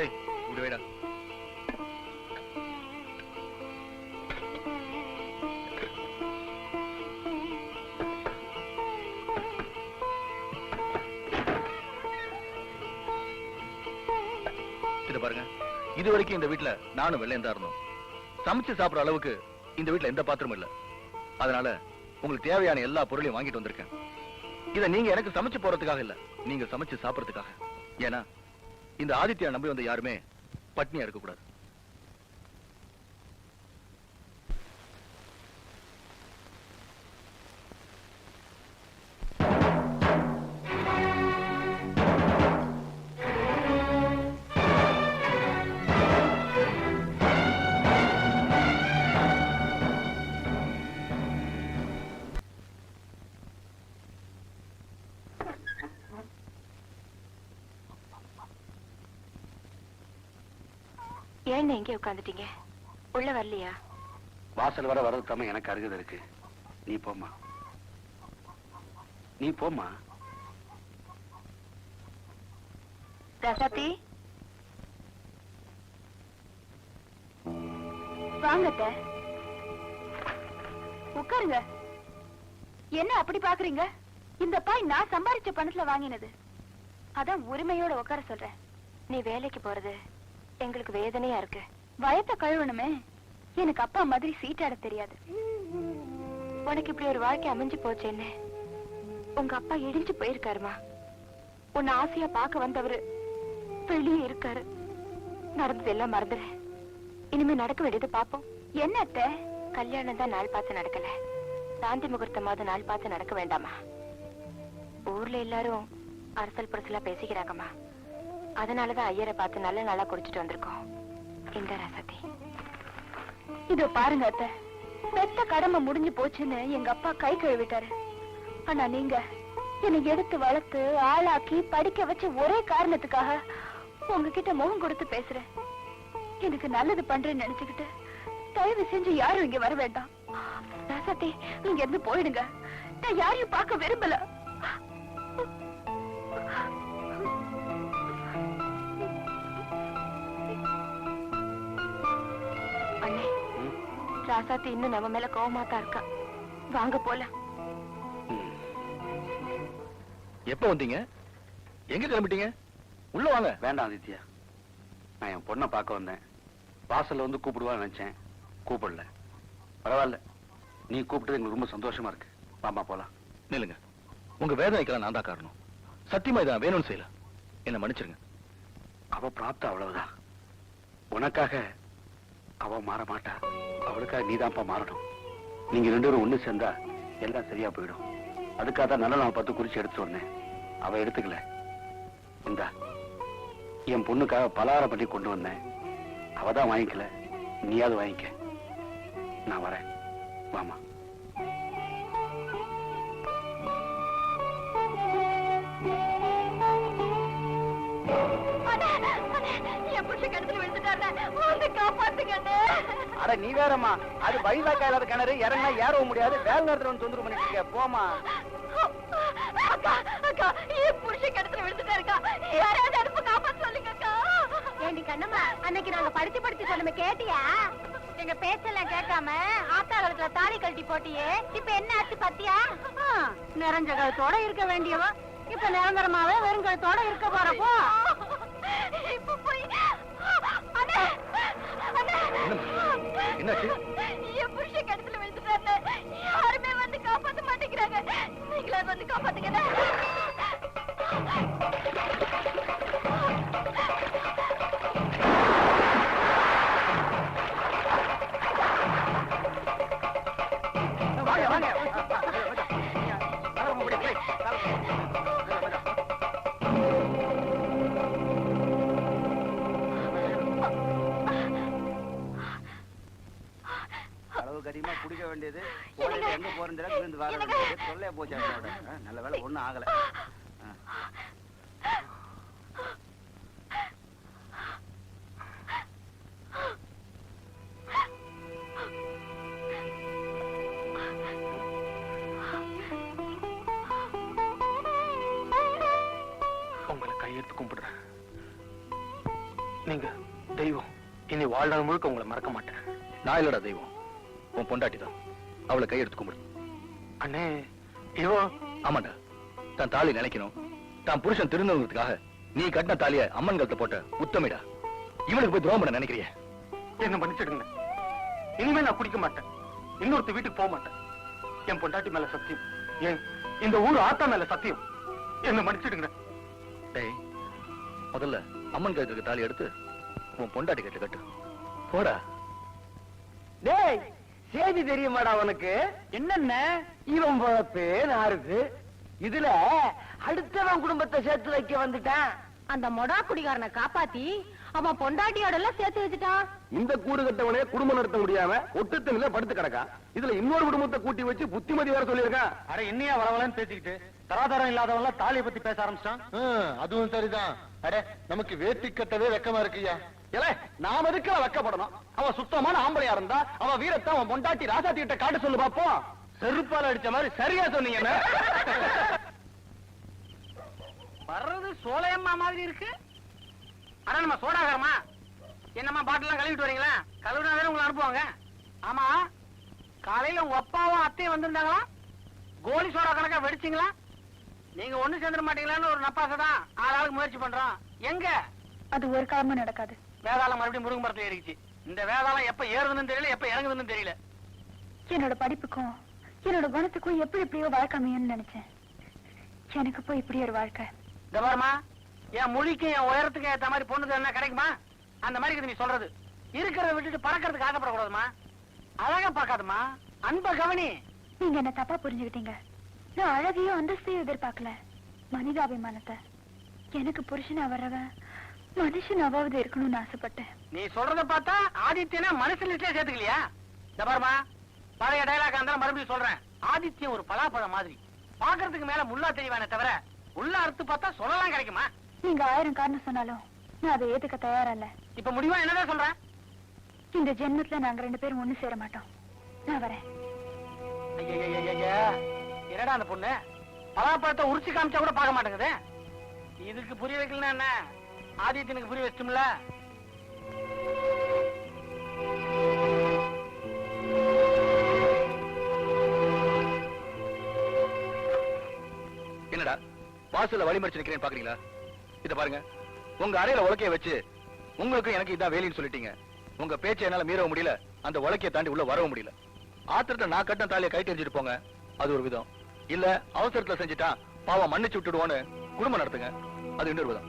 ஏய் இப்படி வைடா. இது பாருங்க. இது வரைக்கும் இந்த வீட்ல நானும் வெள்ளையன் தான் இருந்தோம். சமைச்சு சாப்பிடுற அளவுக்கு இந்த வீட்டுல எந்த பாத்திரமும் இல்ல. அதனால உங்களுக்கு தேவையான எல்லா பொருளையும் வாங்கிட்டு வந்திருக்கேன். இத நீங்க எனக்கு சமைச்சு போறதுக்காக இல்ல நீங்க சமைச்சு சாப்பிடறதுக்காக. ஏன்னா இந்த ஆதித்யா நம்பி வந்த யாருமே பட்னியா இருக்கக்கூடாது ஏன்னு எங்கே உட்காந்துட்டீங்க உள்ள வரலையா? வாசல் வர வர்றது தம்ம எனக்கு அருகதை இருக்கு. நீ போம்மா. நீ போம்மா. ரசாத்தி வாங்க அத்தை. உட்காருங்க. என்ன அப்படி பாக்குறீங்க? இந்த பாய் நான் சம்பாரிச்ச பணத்துல வாங்கினது. அதான் உரிமையோட உட்கார சொல்றேன். நீ வேலைக்கு போறது. எங்களுக்கு வேதனையா இருக்கு. வயத்த கழுவணுமே. எனக்கு அப்பா மாதிரி சீட்டாட தெரியாது. உனக்கு இப்படி ஒரு வாழ்க்கை அமைஞ்சு போச்சேன்னு. உங்க அப்பா இடிஞ்சு போயிருக்காருமா. உன்னை ஆசையா பார்க்க வந்தவரு வெளியே இருக்காரு. நடந்ததெல்லாம் மறந்துடு இனிமே நடக்க வேண்டியது பாப்போம். என்ன அத்தை? கல்யாணம் தான் நாள் பார்த்து நடக்கல. சாந்தி முகூர்த்தமாவது நாள் பார்த்து நடக்க வேண்டாமா? ஊர்ல எல்லாரும் அரசல் புரசலா பேசிக்கிறாங்கம்மா. அதனாலதான் ஐயரை பார்த்து நல்ல நாளா குடிச்சிட்டு வந்திருக்கோம். இந்த ரசதி இதோ பாருங்க அத்த. பெத்த கடமை முடிஞ்சு போச்சுன்னு எங்க அப்பா கை கழுவிட்டாரு. ஆனா நீங்க என்னை எடுத்து வளர்த்து ஆளாக்கி படிக்க வச்ச ஒரே காரணத்துக்காக உங்ககிட்ட முகம் கொடுத்து பேசுறேன். எனக்கு நல்லது பண்றேன்னு நினைச்சுக்கிட்டு தயவு செஞ்சு யாரும் இங்க வர வேண்டாம். ராசாத்தி நீங்க இருந்து போயிடுங்க. நான் யாரையும் பார்க்க விரும்பல. ராசாத்தி இன்னும் நம்ம மேல கோவமா தான் இருக்கா? வாங்க போலாம். எப்ப வந்தீங்க? எங்க கிளம்பிட்டீங்க? உள்ள வாங்க. வேண்டாம் ஆதித்யா. நான் என் பொண்ணை பார்க்க வந்தேன். வாசல்ல வந்து கூப்பிடுவான்னு நினைச்சேன். கூப்பிடல. பரவாயில்ல. நீ கூப்பிட்டது எங்களுக்கு ரொம்ப சந்தோஷமா இருக்கு. வாமா போலாம். நில்லுங்க. உங்க வேதனைக்கெல்லாம் நான் தான் காரணம். சத்தியமா இதை நான் வேணும்னு செய்யல. என்ன மன்னிச்சிருங்க. அவ பிராப்தம் அவ்வளவுதான். உனக்காக அவ மாற மாட்டா. அவளுக்காக நீதான்ப்பா மாறணும். நீங்க ரெண்டு பேரும் ஒண்ணு சேர்ந்தா எல்லாம் சரியா போயிடும். அதுக்காக தான் நல்ல நான் பார்த்து குறிச்சு எடுத்து சொன்னேன். அவ எடுத்துக்கல. இந்தா என் பொண்ணுக்காக பலகாரம் பண்ணி கொண்டு வந்தேன். அவ தான் வாங்கிக்கல. நீயாவது வாங்கிக்க. நான் வரேன். வாமா என் புருஷன் கிணத்துல விழுந்துட்டாருல அட நீ வேறம்மா. அது வழிதாக்கா இல்லாத கிணறு இறங்கினா ஏறவும் முடியாது. வேலை நேரத்துல வந்து தொந்தரவு பண்ணிட்டு இருக்க போமா அக்கா அக்கா என் புருஷன் கிணத்துல விழுந்துட்டாருக்கா யாராவது அனுப்பு காப்பாத்து சொல்லுங்க அக்கா. ஏண்டி கண்ணம்மா அன்னைக்கு நாங்க படிச்சு படிச்சு சொன்னமே கேட்டியா? எங்க பேச்செல்லாம் கேட்காம ஆத்தா காலத்துல தாலி கழட்டி போட்டியே. இப்ப என்ன ஆச்சு பத்தியா? நிறைஞ்ச கழுத்தோட இருக்க வேண்டியவ. இப்ப நிரந்தரமாவே வெறும் கழுத்தோட இருக்க போறப்போ என்னாச்சு? என் புருஷன் கிணத்துல விழுந்துட்டாரு யாருமே வந்து காப்பாத்த மாட்டேங்கிறாங்க. நீங்களாவது வந்து காப்பாத்துங்க வேண்டியது. போதையில எங்க போறது விழுந்து வர வேண்டியது தொல்லையா போச்சு அவனோட. நல்ல வேலை ஒண்ணும் ஆகல. உங்களை கையெடுத்து கும்பிடுறேன். நீங்க தெய்வம். இனி வாழ்நாள் முழுக்க உங்களை மறக்க மாட்டேன். நான் இல்லடா தெய்வம். உன் பொண்டாட்டி தான் அவளை கையெடுத்து கும்பிடு. அண்ணே இவோ. ஆமாண்டா. தான் தாலி நினைக்கணும். தான் புருஷன் திருந்தவங்களுக்காக நீ கட்டின தாலிய அம்மன் கழுத்தை போட்ட உத்தமிடா. இவனுக்கு போய் துரோகம் பண்ண நினைக்கிறிய? என்ன மன்னிச்சிடுங்க. இனிமே நான் குடிக்க மாட்டேன். இன்னொருத்த வீட்டுக்கு போக மாட்டேன். என் பொண்டாட்டி மேல சத்தியம். ஏன்? இந்த ஊர் ஆத்தா மேல சத்தியம். என்ன மன்னிச்சிடுங்க. டேய் முதல்ல அம்மன் கழுத்துக்கு தாலி எடுத்து உன் பொண்டாட்டி கட்டு கட்டு. போடா. டேய் செய்தி தெரியுமாடா உனக்கு? என்னென்ன? இவன் பொழப்பு நாருக்கு இதுல அடுத்தவன் குடும்பத்தை சேர்த்து வைக்க வந்துட்டான். அந்த மொடா குடிகாரனை காப்பாத்தி அவன் பொண்டாட்டியோட எல்லாம் சேர்த்து வச்சுட்டான். இந்த கூடு கட்டவனே குடும்பம் நடத்த முடியாம ஒட்டுத்தனில படுத்து கிடக்கா. இதுல இன்னொரு குடும்பத்தை கூட்டி வச்சு புத்திமதி வேற சொல்லியிருக்கான். அட என்னையா வளவலன்னு பேசிக்கிட்டு? தராதரம் இல்லாதவங்க தாலியை பத்தி பேச ஆரம்பிச்சிட்டான்? அதுவும் சரிதான். அட நமக்கு வேட்டி கட்டவே வெக்கமா இருக்குயா ஏல நாம எதுக்கு வெக்கப்படணும்? அவன் சுத்தமான ஆம்பளையா இருந்தா அவன் வீரத்தை அவன் பொண்டாட்டி ராசாத்தி கிட்ட காட்ட சொல்லு பாப்போம். செருப்பால அடிச்ச மாதிரி சரியா சொன்னீங்க வர்றது சோலையம்மா மாதிரி இருக்கு. அட நம்ம சோடாகரமா? என்னம்மா பாட்டிலாம் கழுவிட்டு வரீங்களா? கழுவினா தானே உங்களை அனுப்புவாங்க. ஆமா காலையில உங்க அப்பாவும் அத்தையும் வந்திருந்தாங்களா? கோலி சோடா கணக்கா வெடிச்சிங்களா? நீங்க ஒண்ணு சேர்ந்துட மாட்டீங்களான்னு ஒரு நப்பாசை தான் ஆளாளுக்கு முயற்சி பண்றோம். எங்க? அது ஒரு காலமும் நடக்காது. வேதாளம் மறுபடியும் முருங்க மரத்துல ஏறிச்சு இந்த வேதாளம் எப்ப ஏறுதுன்னு தெரியல எப்ப இறங்குதுன்னு தெரியல. என்னோட படிப்புக்கும் என்னோட குணத்துக்கும் எப்படி எப்படியோ வழக்கமையும்னு நினைச்சேன். எனக்கு போய் இப்படி ஒரு வாழ்க்கை. இந்த பாருமா என் மொழிக்கு என் உயரத்துக்கு ஏத்த மாதிரி பொண்ணுக்கு என்ன கிடைக்குமா? அந்த மாதிரி நீ சொல்றது. இருக்கிறத விட்டுட்டு பறக்கிறதுக்கு ஆசைப்படக்கூடாதுமா? அழகா பார்க்காதம்மா அன்ப கவனி. நீங்க என்ன தப்பா புரிஞ்சுக்கிட்டீங்க? நான் அழகையும் அந்தஸ்தையும் எதிர்பார்க்கல. மனிதாபிமானத்தை. எனக்கு புருஷனா வர்றவன் மனுஷனாவது இருக்கணும்னு ஆசைப்பட்டேன். நீ சொல்றத பார்த்தா ஆதித்யனை லிஸ்ட்லயே சேர்த்துக்கலையா? இந்த பாருமா பழைய டைலாக் இருந்தாலும் மறுபடியும் சொல்றேன். ஆதித்யன் ஒரு பலாப்பழம் மாதிரி. பாக்குறதுக்கு மேல முள்ளா தெரியவானே தவிர உள்ள அறுத்து பார்த்தா சொல்லலாம் கிடைக்குமா? நீங்க ஆயிரம் காரணம் சொன்னாலும் நான் அதை ஏத்துக்க தயாரா இல்ல. இப்ப முடிவா என்னதான் சொல்றேன்? இந்த ஜென்மத்துல நாங்க ரெண்டு பேரும் ஒண்ணு சேர மாட்டோம். நான் வரேன். என்னடா அந்த பொண்ணு? பலாப்பழத்தை உரிச்சு காமிச்சா கூட பார்க்க மாட்டேங்குது. இதுக்கு புரிய வைக்கலன்னா என்ன? ஆதித்யனுக்கு புரிய வச்சும்ல என்னடா வாசல்ல வழிமறிச்சு பாக்குறீங்களா? இத பாருங்க உங்க அறையில உலக்கைய வச்சு உங்களுக்கு எனக்கு இதான் வேலைன்னு சொல்லிட்டீங்க. உங்க பேச்சை என்னால மீறவும் முடியல அந்த உலக்கைய தாண்டி உள்ள வரவும் முடியல. ஆத்திரத்தை நான் கட்டின தாலியை கை தெரிஞ்சிட்டு போங்க அது ஒரு விதம். இல்ல அவசரத்துல செஞ்சுட்டா பாவம் மன்னிச்சு விட்டுடுவோன்னு குடும்பம் நடத்துங்க. அது இன்னொரு விதம்.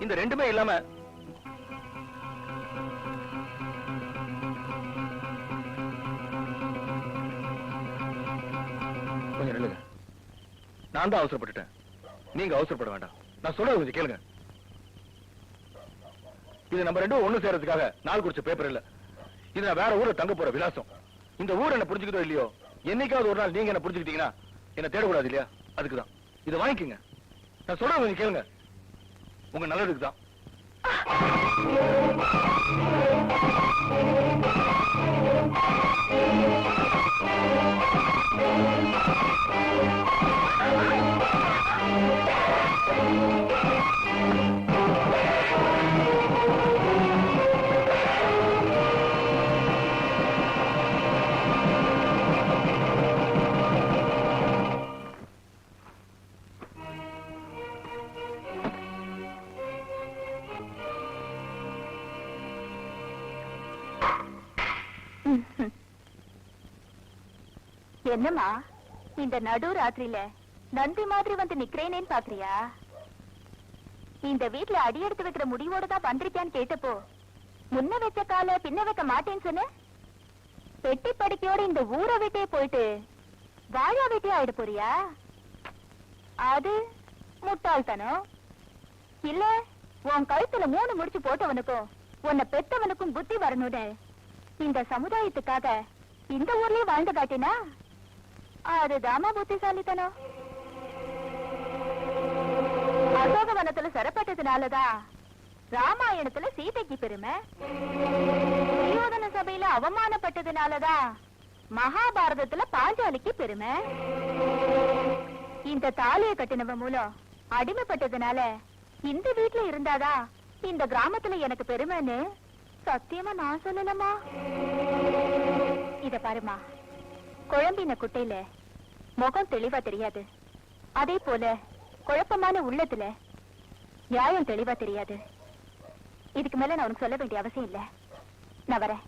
இந்த ரெண்டுமே இல்லாம கொஞ்சம் நில்லுங்க. நான் தான் அவசரப்பட்டுட்டேன். நீங்க அவசரப்பட வேண்டாம். நான் சொல்றது கொஞ்சம் கேளுங்க. இது நம்ம ரெண்டும் ஒண்ணு சேர்றதுக்காக நாள் குறிச்ச பேப்பர் இல்ல. இது நான் வேற ஊர்ல தங்க போற விலாசம். இந்த ஊர் என்ன புரிஞ்சுக்கிட்டோ இல்லையோ? என்னைக்காவது ஒரு நாள் நீங்க என்ன புரிஞ்சுக்கிட்டீங்கன்னா என்ன தேடக்கூடாது இல்லையா? அதுக்குதான். இதை வாங்கிக்கங்க. நான் சொல்றது கொஞ்சம் கேளுங்க. உங்க நல்லதுக்கு தான். என்னம்மா? இந்த நடு ராத்திரியில நந்தி மாதிரி வந்து நிக்கிறேனேன்னு பாக்குறியா? இந்த வீட்டுல அடி எடுத்து வைக்கிற முடிவோட தான் வந்திருக்கியான்னு கேட்டப்போ முன்ன வச்ச கால பின்ன வைக்க மாட்டேன்னு சொன்ன? பெட்டி படுக்கையோட இந்த ஊரை விட்டே போயிட்டு வாழா வீட்டே ஆயிட போறியா? அது முட்டாள்தனம். இல்ல உன் கழுத்துல மூணு முடிச்சு போட்டவனுக்கும் உன்னை பெத்தவனுக்கும் புத்தி வரணும்னு இந்த சமுதாயத்துக்காக இந்த ஊர்லயே வாழ்ந்து காட்டினா? அதுதாமா புத்திசாலித்தனம் அசோகவனத்துல சிறப்பட்டதுனாலதான் ராமாயணத்துல சீதைக்கு பெருமை? துரியோதன சபையில அவமானப்பட்டதுனாலதான் மகாபாரதத்துல பாஞ்சாலிக்கு பெருமை? இந்த தாலிய கட்டினவ மூலம் அடிமைப்பட்டதுனால இந்த வீட்டுல இருந்தாதா? இந்த கிராமத்துல எனக்கு பெருமைன்னு சத்தியமா நான் சொல்லலமா இத பாருமா குழம்பின குட்டையில முகம் தெளிவா தெரியாது. அதே போல குழப்பமான உள்ளத்துல நியாயம் தெளிவா தெரியாது. இதுக்கு மேல நான் உனக்கு சொல்ல வேண்டிய அவசியம் இல்ல. நான் வரேன்.